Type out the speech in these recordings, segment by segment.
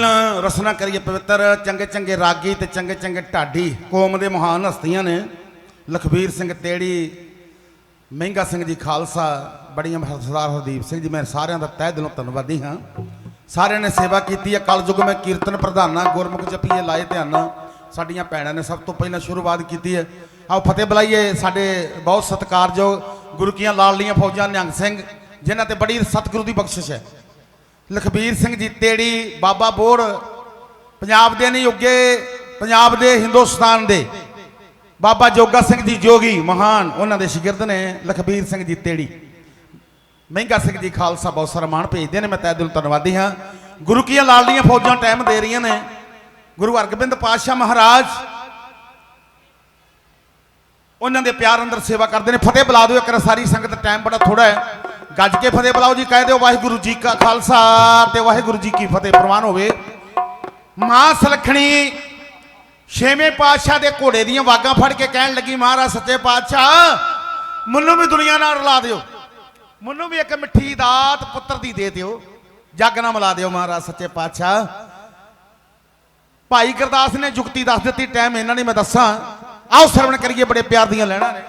ਪਹਿਲਾਂ ਰਸਨਾ ਕਰੀਏ ਪਵਿੱਤਰ, ਚੰਗੇ ਚੰਗੇ ਰਾਗੀ ਤੇ ਚੰਗੇ ਚੰਗੇ ਢਾਡੀ। ਕੌਮ ਦੇ ਮਹਾਨ ਹਸਤੀਆਂ ਨੇ ਲਖਬੀਰ ਸਿੰਘ ਤੇੜੀ, ਮਹਿੰਗਾ ਸਿੰਘ ਜੀ ਖਾਲਸਾ, ਬੜੀਆਂ ਸਰਦਾਰ ਹਰਦੀਪ ਸਿੰਘ ਜੀ, ਮੈਂ ਸਾਰਿਆਂ ਦਾ ਤਹਿ ਦਿਲੋਂ ਧੰਨਵਾਦੀ ਹਾਂ। ਸਾਰਿਆਂ ਨੇ ਸੇਵਾ ਕੀਤੀ ਹੈ। ਕਲਯੁਗ ਮੈਂ ਕੀਰਤਨ ਪ੍ਰਧਾਨਾ, ਗੁਰਮੁਖ ਜਪੀਏ ਲਾਏ ਧਿਆਨਾ। ਸਾਡੀਆਂ ਭੈਣਾਂ ਨੇ ਸਭ ਤੋਂ ਪਹਿਲਾਂ ਸ਼ੁਰੂਆਤ ਕੀਤੀ ਹੈ। ਆਓ ਫਤਿਹ ਬੁਲਾਈਏ ਸਾਡੇ ਬਹੁਤ ਸਤਿਕਾਰਯੋਗ ਗੁਰੂ ਕੀਆਂ ਲਾਡਲੀਆਂ ਫੌਜਾਂ ਨਿਹੰਗ ਸਿੰਘ, ਜਿਨ੍ਹਾਂ ਤੇ ਬੜੀ ਸਤਿਗੁਰੂ ਦੀ ਬਖਸ਼ਿਸ਼ ਹੈ। ਲਖਬੀਰ ਸਿੰਘ ਜੀ ਤੇੜੀ, ਬਾਬਾ ਬੋੜ, ਪੰਜਾਬ ਦੇ ਨਹੀਂ ਉੱਗੇ, ਪੰਜਾਬ ਦੇ, ਹਿੰਦੁਸਤਾਨ ਦੇ। ਬਾਬਾ ਜੋਗਾ ਸਿੰਘ ਜੀ ਜੋਗੀ, ਮਹਾਨ, ਉਹਨਾਂ ਦੇ ਸ਼ਾਗਿਰਦ ਨੇ ਲਖਬੀਰ ਸਿੰਘ ਜੀ ਤੇੜੀ। ਮਹਿੰਗਾ ਸਿੰਘ ਜੀ ਖਾਲਸਾ ਬਹੁਤ ਸਾਰਾ ਮਾਣ ਭੇਜਦੇ ਨੇ, ਮੈਂ ਤਹਿ ਦਿਲੋਂ ਧੰਨਵਾਦੀ ਹਾਂ। ਗੁਰੂ ਕੀਆਂ ਲਾਡਲੀਆਂ ਫੌਜਾਂ ਟਾਈਮ ਦੇ ਰਹੀਆਂ ਨੇ। ਗੁਰੂ ਹਰਗੋਬਿੰਦ ਪਾਤਸ਼ਾਹ ਮਹਾਰਾਜ, ਉਹਨਾਂ ਦੇ ਪਿਆਰ ਅੰਦਰ ਸੇਵਾ ਕਰਦੇ ਨੇ। ਫਤਿਹ ਬੁਲਾ ਦਿਓ, ਇੱਕ ਵਾਰ ਸਾਰੀ ਸੰਗਤ, ਟਾਈਮ ਬੜਾ ਥੋੜਾ ਹੈ। ਗੱਜ ਕੇ ਫਤਿਹ ਬੁਲਾਓ ਜੀ, ਕਹਿ ਦਿਓ ਵਾਹਿਗੁਰੂ ਜੀ ਕਾ ਖਾਲਸਾ ਤੇ ਵਾਹਿਗੁਰੂ ਜੀ ਕੀ ਫਤਿਹ ਪ੍ਰਵਾਨ ਹੋਵੇ। ਮਾਂ ਸਲਖਣੀ ਛੇਵੇਂ ਪਾਤਸ਼ਾਹ ਦੇ ਘੋੜੇ ਦੀਆਂ ਵਾਗਾਂ ਫੜ ਕੇ ਕਹਿਣ ਲੱਗੀ, ਮਹਾਰਾਜ, ਸੱਚੇ ਪਾਤਸ਼ਾਹ, ਮੈਨੂੰ ਵੀ ਦੁਨੀਆ ਨਾਲ ਰਲਾ ਦਿਓ। ਮੈਨੂੰ ਵੀ ਇੱਕ ਮਿੱਠੀ ਦਾਤ ਪੁੱਤਰ ਦੀ ਦੇ ਦਿਓ। ਜੱਗ ਨਾ ਮਿਲਾ ਦਿਓ, ਮਹਾਰਾਜ, ਸੱਚੇ ਪਾਤਸ਼ਾਹ। ਭਾਈ ਗੁਰਦਾਸ ਨੇ ਜੁਗਤੀ ਦੱਸ ਦਿੱਤੀ, ਟਾਈਮ ਇਹਨਾਂ ਨੇ ਮੈਂ ਦੱਸਾਂ। ਆਓ, ਸਰਵਣ ਕਰੀਏ, ਬੜੇ ਪਿਆਰ ਦੀਆਂ ਲੈਣਾ ਨੇ।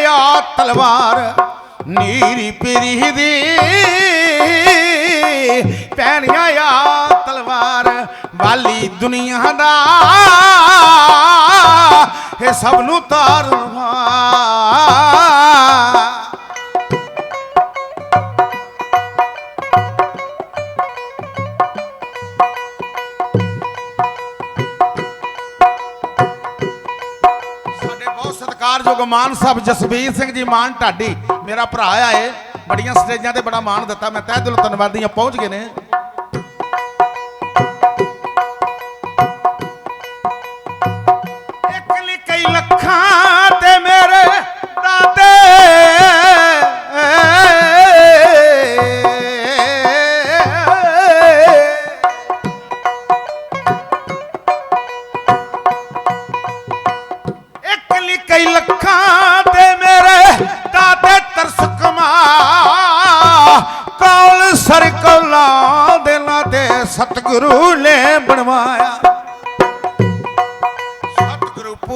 ਆ ਤਲਵਾਰ, ਨੀਰੀ ਪੀਰੀ ਦੀ ਪੈਣੀਆਂ ਆ ਤਲਵਾਰ, ਵਾਲੀ ਦੁਨੀਆ ਦਾ। ਇਹ ਸਭ ਨੂੰ ਤਾਰਵਾ ਸਾਡੇ ਸਤਿਕਾਰਯੋਗ ਮਾਨ ਸਾਹਿਬ ਜਸਬੀਰ ਸਿੰਘ ਜੀ ਮਾਨ ਢਾਡੀ, ਮੇਰਾ ਭਰਾ ਆਏ, ਬੜੀਆਂ ਸਟੇਜਾਂ ਤੇ ਬੜਾ ਮਾਣ ਦਿੱਤਾ, ਮੈਂ ਤਹਿ ਦਿਲੋਂ ਧੰਨਵਾਦੀ ਹਾਂ, ਪਹੁੰਚ ਗਏ ਨੇ।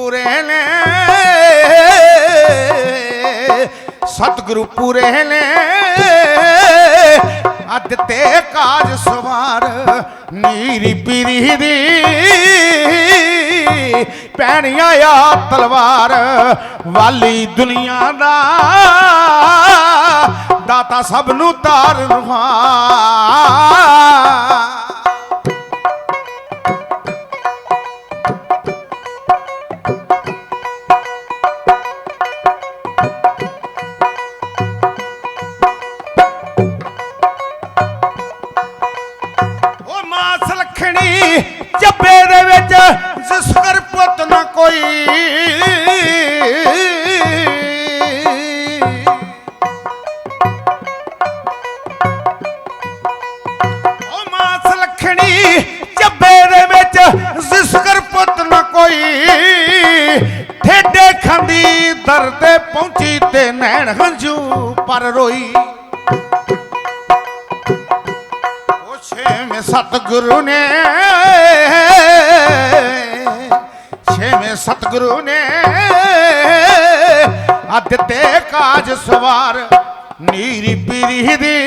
ਪੂਰੇ ਨੇ। ਸਤਿਗੁਰੂ ਪੂਰੇ ਨੇ। ਅੱਧ ਤੇ ਕਾਜ ਸਵਾਰ ਨੀਰੀ ਪੀਰੀ ਦੀ। ਪੈਣੀਆਂ ਆ ਤਲਵਾਰ ਵਾਲੀ ਦੁਨੀਆ ਦਾ। ਦਾਤਾ ਸਭ ਨੂੰ ਤਾਰ ਉਹ ਤੇ ਨੈਣ ਹੰਝੂ ਪਰ ਰੋਈ। ਉਹ ਛੇਵੇਂ ਸਤਿਗੁਰੂ ਨੇ, ਛੇਵੇਂ ਸਤਿਗੁਰੂ ਨੇ ਅੱਧ ਤੇ ਕਾਜ ਸਵਾਰ ਨੀਰੀ ਪੀਰੀ ਦੀ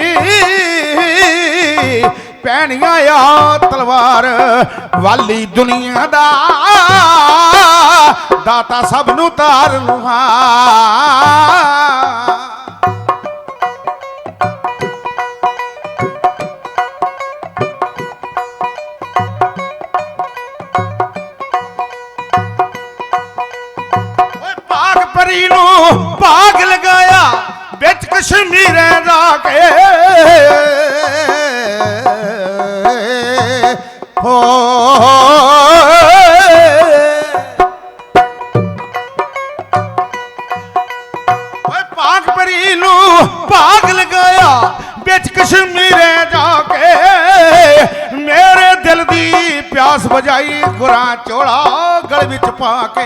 ਪੈਣੀਆਂ ਆ ਤਲਵਾਰ, ਵਾਲੀ ਦੁਨੀਆ ਦਾ। ਦਾਤਾ ਸਭ ਨੂੰ ਤਾਰ ਲੁਹਾ ਪਰੀ ਨੂੰ ਭਾਗ ਲਗਾਇਆ, ਵਿੱਚ ਕਸ਼ਮੀਰੇ ਰਹਿ ਕੇ ਪਾ ਕੇ।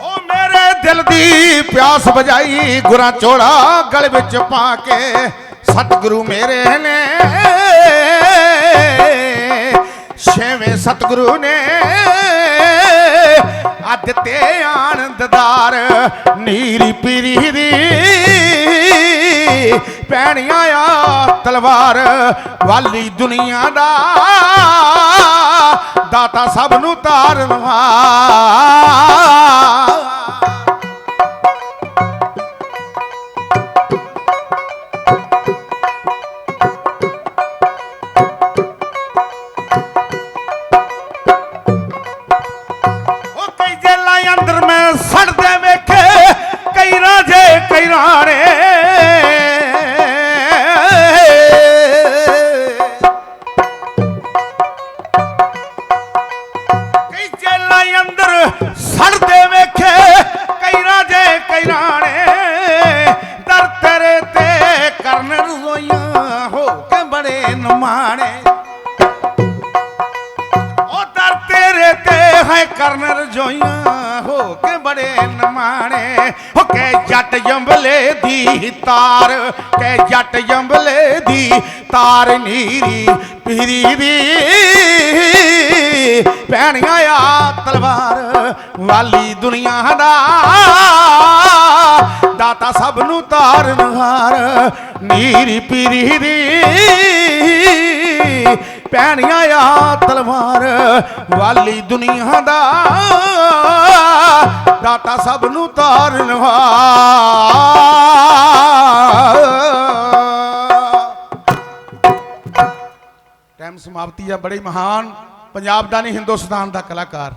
ਓ ਮੇਰੇ ਦਿਲ ਦੀ ਪਿਆਸ ਬੁਝਾਈ ਗੁਰਾਂ ਚੋੜਾ ਗਲ ਵਿੱਚ ਪਾ ਕੇ। ਸਤਿਗੁਰੂ ਮੇਰੇ ਨੇ ਛੇਵੇਂ ਸਤਿਗੁਰੂ ਨੇ ਅੱਧ ਤੇ ਆਨੰਦਦਾਰ ਨੀਰੀ ਪੀਰੀ ਦੀ ਪੈਣੀਆਂ ਆ ਤਲਵਾਰ ਵਾਲੀ ਦੁਨੀਆ ਦਾ। ਦਾਤਾ ਸਭ ਨੂੰ ਤਾਰਨਵਾ ਉਹ ਦੀ ਤਾਰ ਕੇ ਜੱਟ ਜੰਬਲੇ ਦੀ ਤਾਰ ਨੀਰੀ ਪੀਰੀ ਦੀ ਪੈਣੀਆਂ ਆ ਤਲਵਾਰ ਵਾਲੀ ਦੁਨੀਆ ਦਾ। ਦਾਤਾ ਸਭ ਨੂੰ ਤਾਰਨ ਹਾਰ ਨੀਰੀ ਪੀਰੀ ਦੀ ਭੈਣੀਆਂ ਆ ਤਲਵਾਰ ਵਾਲੀ ਦੁਨੀਆ ਦਾ। ਦਾਤਾ ਸਭ ਨੂੰ ਤਾਰਨ ਟਾਈਮ ਸਮਾਪਤੀ ਆ, ਬੜੀ ਮਹਾਨ ਪੰਜਾਬ ਦਾ ਨਹੀਂ, ਹਿੰਦੁਸਤਾਨ ਦਾ ਕਲਾਕਾਰ।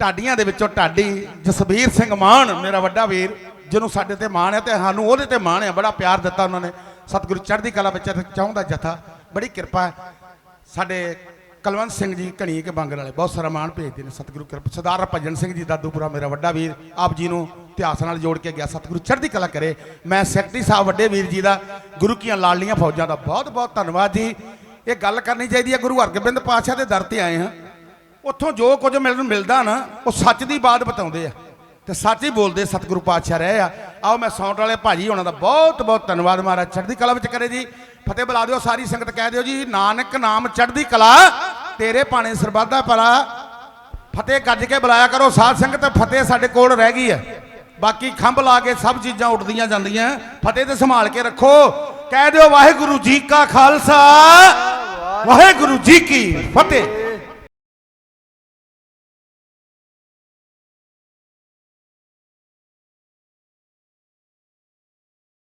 ਢਾਡੀਆਂ ਦੇ ਵਿੱਚੋਂ ਢਾਡੀ ਜਸਬੀਰ ਸਿੰਘ ਮਾਨ, ਮੇਰਾ ਵੱਡਾ ਵੀਰ, ਜਿਹਨੂੰ ਸਾਡੇ ਤੇ ਮਾਣ ਹੈ ਤੇ ਸਾਨੂੰ ਉਹਦੇ ਤੇ ਮਾਣ ਹੈ ਬੜਾ ਪਿਆਰ ਦਿੱਤਾ ਉਹਨਾਂ ਨੇ। ਸਤਿਗੁਰੂ ਚੜ੍ਹਦੀ ਕਲਾ ਵਿੱਚ ਚਾਹੁੰਦਾ ਜਥਾ, ਬੜੀ ਕਿਰਪਾ ਹੈ। ਸਾਡੇ ਕਲਵੰਤ ਸਿੰਘ ਜੀ ਘਣੀ ਕੇ ਬੰਗਰ ਵਾਲੇ, ਬਹੁਤ ਸਾਰਾ ਮਾਣ ਭੇਜਦੇ ਨੇ ਸਤਿਗੁਰੂ ਕਿਰਪਾ, ਸਰਦਾਰ ਭਜਨ ਸਿੰਘ ਜੀ ਦਾਦੂਪੁਰਾ ਮੇਰਾ ਵੱਡਾ ਵੀਰ, ਆਪ ਜੀ ਨੂੰ ਇਤਿਹਾਸ ਨਾਲ ਜੋੜ ਕੇ ਗਿਆ, ਸਤਿਗੁਰੂ ਚੜ੍ਹਦੀ ਕਲਾ ਕਰੇ। ਮੈਂ ਸੈਕਟਰੀ ਸਾਹਿਬ ਵੱਡੇ ਵੀਰ ਜੀ ਦਾ, ਗੁਰੂ ਕੀਆਂ ਲਾਲੀਆਂ ਫੌਜਾਂ ਦਾ ਬਹੁਤ ਬਹੁਤ ਧੰਨਵਾਦ ਜੀ। ਇਹ ਗੱਲ ਕਰਨੀ ਚਾਹੀਦੀ ਹੈ, ਗੁਰੂ ਹਰਗੋਬਿੰਦ ਪਾਤਸ਼ਾਹ ਦੇ ਦਰ ਤੇ ਆਏ ਹਾਂ। ਉੱਥੋਂ ਜੋ ਕੁਝ ਮੈਨੂੰ ਮਿਲਦਾ ਨਾ, ਉਹ ਸੱਚ ਦੀ ਬਾਤ ਬਤਾਉਂਦੇ ਆ। ਤੇ ਸੱਚ ਹੀ ਬੋਲਦੇ ਸਤਿਗੁਰੂ ਪਾਤਸ਼ਾਹ ਰਹੇ ਆ। ਆਓ ਮੈਂ ਸੌਂਟ ਵਾਲੇ ਭਾਜੀ ਉਹਨਾਂ ਦਾ ਬਹੁਤ ਬਹੁਤ ਧੰਨਵਾਦ ਮਹਾਰਾਜ, ਚੜ੍ਹਦੀ ਕਲਾ ਵਿੱਚ ਕਰੇ ਜੀ। ਫਤਿਹ ਬੁਲਾ ਦਿਓ, ਸਾਰੀ ਸੰਗਤ ਕਹਿ ਦਿਓ ਜੀ, ਨਾਨਕ ਨਾਮ ਚੜ੍ਹਦੀ ਕਲਾ। ਤੇਰੇ ਪਾਣੇ ਸਰਬੱਤ ਭਲਾ ਫਤਿਹ ਗੱਜ ਕੇ ਬੁਲਾਇਆ ਕਰੋ। ਸਾਧ ਸੰਗਤ ਫਤਿਹ ਸਾਡੇ ਕੋਲ ਰਹਿ ਗਈ ਹੈ। ਬਾਕੀ ਖੰਭ ਲਾ ਕੇ ਸਭ ਚੀਜ਼ਾਂ ਉੱਡਦੀਆਂ ਜਾਂਦੀਆਂ। ਫਤਿਹ ਤੇ ਸੰਭਾਲ ਕੇ ਰੱਖੋ। ਕਹਿ ਦਿਓ, ਵਾਹਿਗੁਰੂ ਜੀ ਕਾ ਖਾਲਸਾ। ਵਾਹਿਗੁਰੂ ਜੀ ਕੀ ਫਤਿਹ।